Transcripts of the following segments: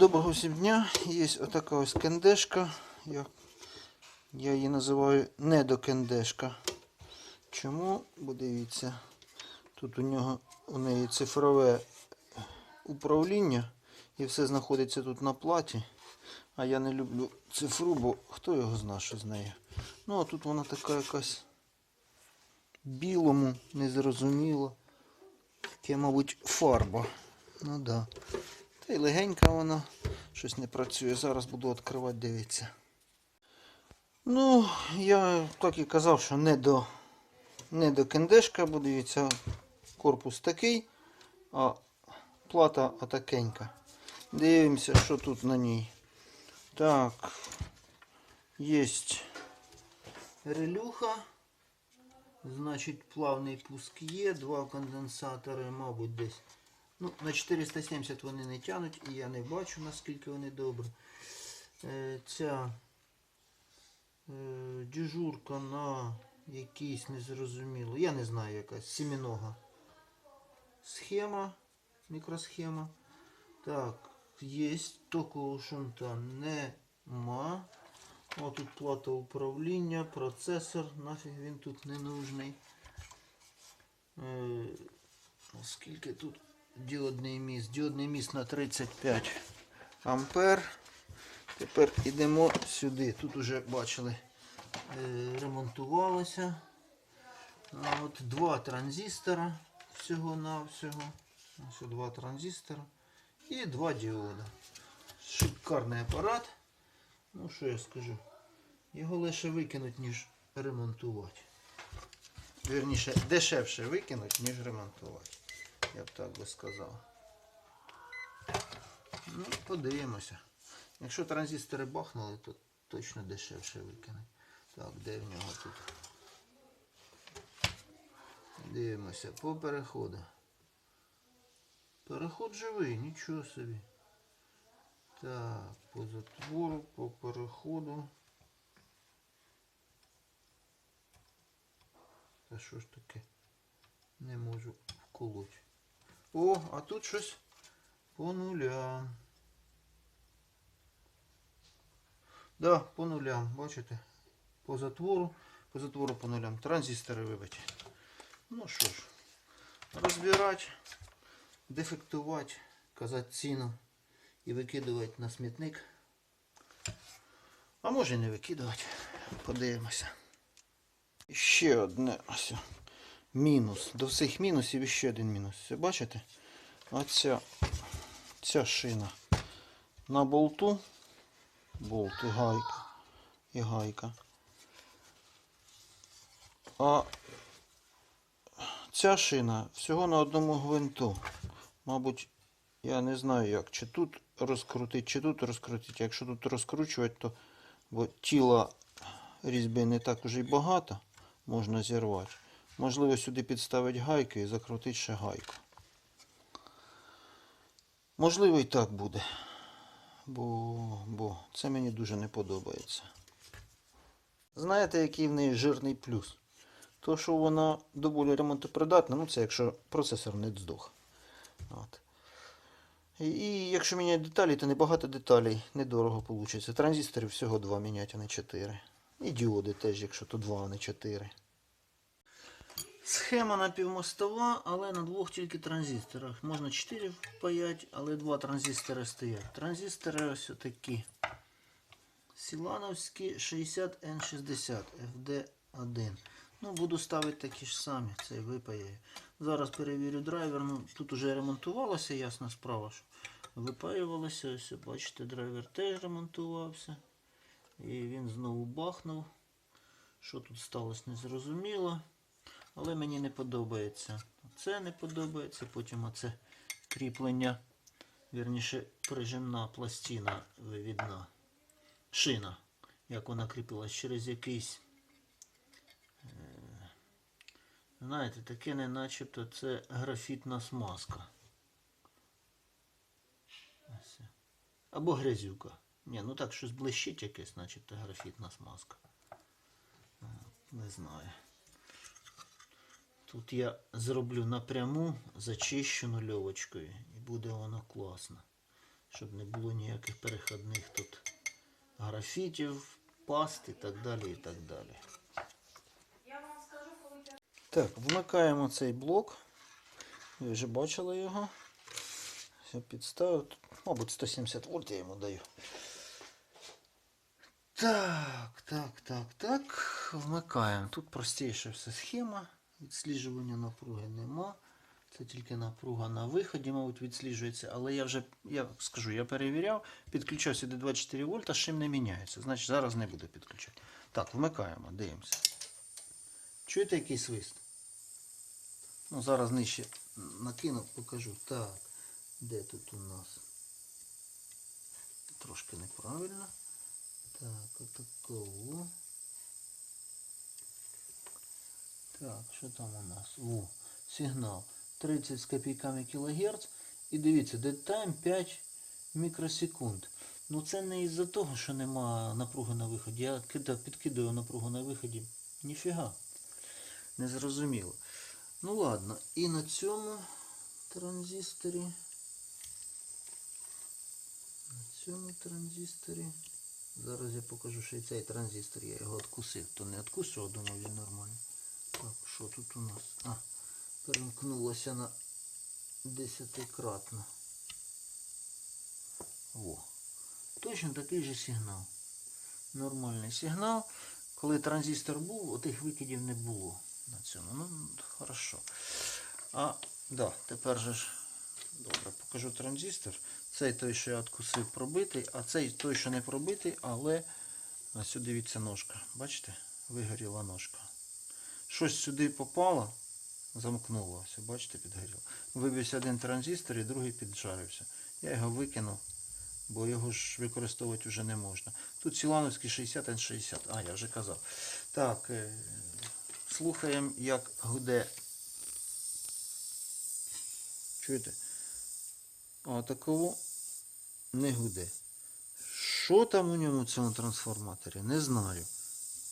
Доброго всім дня. Є отака ось кендешка. Я, я її називаю недокендешка. Чому? Бо дивіться, тут у нього у неї цифрове управління і все знаходиться тут на платі. А я не люблю цифру, бо хто його знає, що з нею. Ну, а тут вона така якась білому, незрозуміло. Таке, мабуть, фарба. Ну да. Та й легенька вона. Щось не працює. Зараз буду відкривати, дивіться. Ну, я так і казав, що не до, не до кендешка, бо дивіться, корпус такий, а плата отакенька. Дивимося, що тут на ній. Так, є релюха. Значить, плавний пуск є, два конденсатори, мабуть, десь. Ну, на 470 вони не тянуть, і я не бачу, наскільки вони добрі. Е, ця е, дежурка на якийсь незрозуміло. Я не знаю якась сімінога схема, мікросхема. Так, є токового шунта нема. О, тут плата управління, процесор, нафіг він тут не нужний. Е, скільки тут діодний міст? Діодний міст на 35 ампер. Тепер йдемо сюди. Тут уже бачили, е, ремонтувалося. От два транзистора всього на всього. Ось два транзистора і два діода. Шикарний апарат. Ну що я скажу? Його лише викинуть, ніж ремонтувати. Вірніше, дешевше викинуть, ніж ремонтувати. Я б так би сказав. Ну, подивимося. Якщо транзистори бахнули, то точно дешевше викинуть. Так, де в нього тут? Дивимося по переходу. Переход живий, нічого собі. Так, по затвору, по переходу. Та що ж таке? Не можу вколоть. О, а тут щось по нулям. Да, по нулям, бачите? По затвору, по затвору по нулям. Транзистори вибиті. Ну що ж, розбирати, дефектувати, казати ціну і викидувати на смітник. А може не викидувати. Подивимося. Ще одне ось. Мінус. До всіх мінусів ще один мінус. Це бачите? Оця ця шина на болту. Болт і гайка. І гайка. А ця шина всього на одному гвинту. Мабуть, я не знаю як. Чи тут розкрутити, чи тут розкрутити. Якщо тут розкручувати, то бо тіла різьби не так уже й багато можна зірвати. Можливо, сюди підставити гайки і закрутити ще гайку. Можливо, і так буде. Бо, бо це мені дуже не подобається. Знаєте, який в неї жирний плюс? То, що вона доволі ремонтопридатна, ну це якщо процесор не здох. От. І, і якщо міняти деталі, то небагато деталей, недорого вийде. Транзисторів всього два міняти, а не 4. І діоди теж, якщо то 2, а не 4. Схема напівмостова, але на двох тільки транзисторах. Можна 4 впаяти, але два транзистори стоять. Транзистори ось такі. Сілановські 60N60 FD1. Ну, буду ставити такі ж самі, цей випаяю. Зараз перевірю драйвер. Ну, тут уже ремонтувалося, ясна справа, що випаювалося. Ось, бачите, драйвер теж ремонтувався. І він знову бахнув. Що тут сталося, незрозуміло. Але мені не подобається. Це не подобається, потім оце кріплення, вірніше, прижимна пластина вивідна. Шина, як вона кріпилась через якийсь. е, Знаєте, таке не начебто це графітна смазка. Або грязюка. Ні, ну так щось блищить якесь, начебто графітна смазка. Е, Не знаю. Тут я зроблю напряму зачищену льовочкою і буде воно класно. щоб не було ніяких переходних тут графітів, паст і так далі. і так далі. Так, вмикаємо цей блок. Ви вже бачили його. Все підставив. Мабуть, 170 вольт я йому даю. Так, так, так, так. Вмикаємо. Тут простіша все схема. Відсліджування напруги нема. Це тільки напруга на виході, мабуть, відсліджується. Але я вже, я скажу, я перевіряв, підключав сюди 24 вольта, шим не міняється. Значить, зараз не буду підключати. Так, вмикаємо, дивимося. Чуєте який свист? Ну, зараз нижче накину, покажу. Так, де тут у нас? Трошки неправильно. Так, отакого. Так, що там у нас? О, сигнал 30 з копійками кілогерц. І дивіться, deadtime 5 мікросекунд. Ну це не із-за того, що нема напруги на виході. Я кидав, підкидаю напругу на виході. Ніфіга. Не зрозуміло. Ну ладно, і на цьому транзисторі. На цьому транзисторі. Зараз я покажу ще й цей транзистор. Я його відкусив. То не відкусив, думав він нормально. Так, що тут у нас? А, перемкнулося на десятикратно. О. Точно такий же сигнал. Нормальний сигнал. Коли транзистор був, отих викидів не було на цьому. Ну, хорошо. А, да, тепер же ж. Добре, покажу транзистор. Цей той, що я відкусив, пробитий, а цей той, що не пробитий, але ось дивіться ножка. Бачите? Вигоріла ножка. Щось сюди попало, замкнулося, бачите, підгоріло. Вибився один транзистор і другий піджарився. Я його викинув, бо його ж використовувати вже не можна. Тут Сілановський 60 N60. А, я вже казав. Так, е, слухаємо, як гуде. Чуєте? А такого не гуде. Що там у ньому в цьому трансформаторі? Не знаю.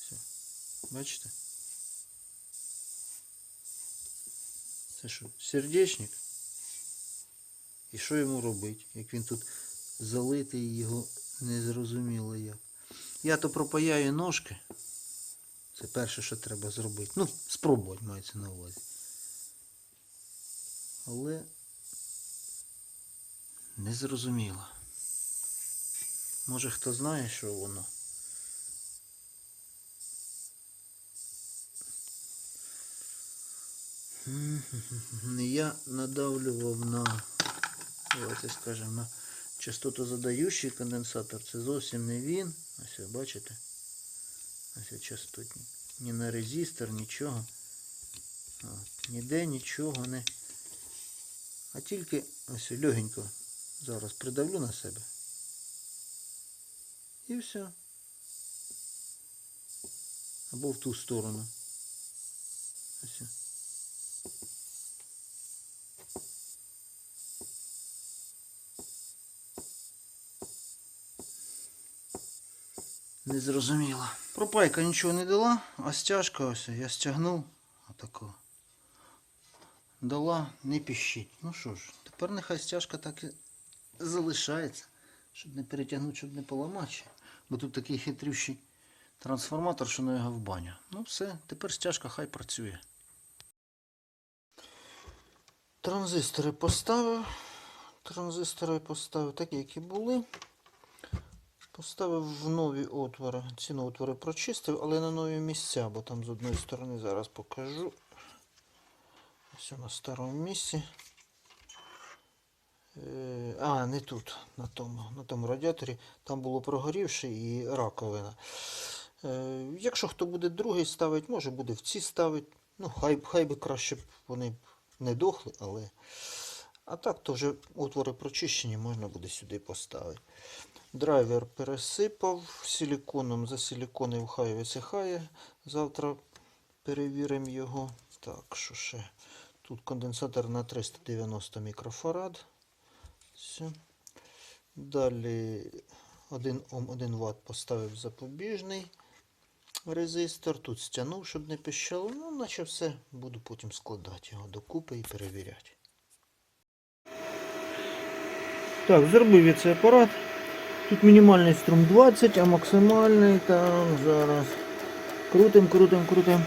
Все. Бачите? Це що, сердечник? І що йому робить? Як він тут залитий, його не зрозуміло як. Я то пропаяю ножки. Це перше, що треба зробити. Ну, спробувати мається на увазі. Але не зрозуміло. Може хто знає, що воно? Я надавлював на, давайте скажемо, на частотозадаючий конденсатор. Це зовсім не він. Ось бачите? Ось частотник. Ні на резистор, нічого. От, ніде нічого не. А тільки ось легенько зараз придавлю на себе. І все. Або в ту сторону. Не зрозуміло. Пропайка нічого не дала, а стяжка ось я стягнув отако. Дала, не піщить. Ну що ж, тепер нехай стяжка так і залишається, щоб не перетягнути, щоб не поламати. Бо тут такий хитрющий трансформатор, що на його в баню. Ну все, тепер стяжка хай працює. Транзистори поставив. Транзистори поставив такі, які були. Поставив в нові отвори. Ці отвори прочистив, але на нові місця, бо там з одної сторони зараз покажу. Ось на старому місці. Е, А, не тут, на тому, на тому радіаторі. Там було прогорівше і раковина. Е, Якщо хто буде другий ставити, може буде в ці ставити. Ну, хай, хай би краще б вони не дохли, але. А так, то вже отвори прочищені, можна буде сюди поставити. Драйвер пересипав силіконом, засиліконив, хай висихає. Завтра перевіримо його. Так, що ще? Тут конденсатор на 390 мікрофарад. Все. Далі 1 Ом 1 Вт поставив запобіжний резистор. Тут стягнув, щоб не пищало. Ну, наче все. Буду потім складати його докупи і перевіряти. Так, зробив я цей апарат. Тут мінімальний струм 20, а максимальний там зараз. Крутим, крутим, крутим.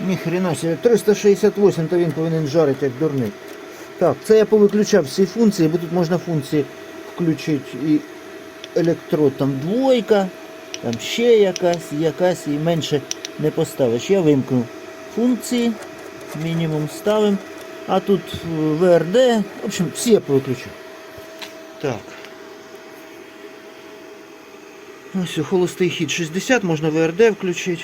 Ніхрена себе, 368, то він повинен жарити як дурний. Так, це я повиключав всі функції, бо тут можна функції включити і електрод там двойка, там ще якась, якась і менше не поставиш. Я вимкну функції, мінімум ставимо. А тут е, ВРД, в общем, всі я повиключу. Так. Ось холостий хід 60, можна ВРД включити.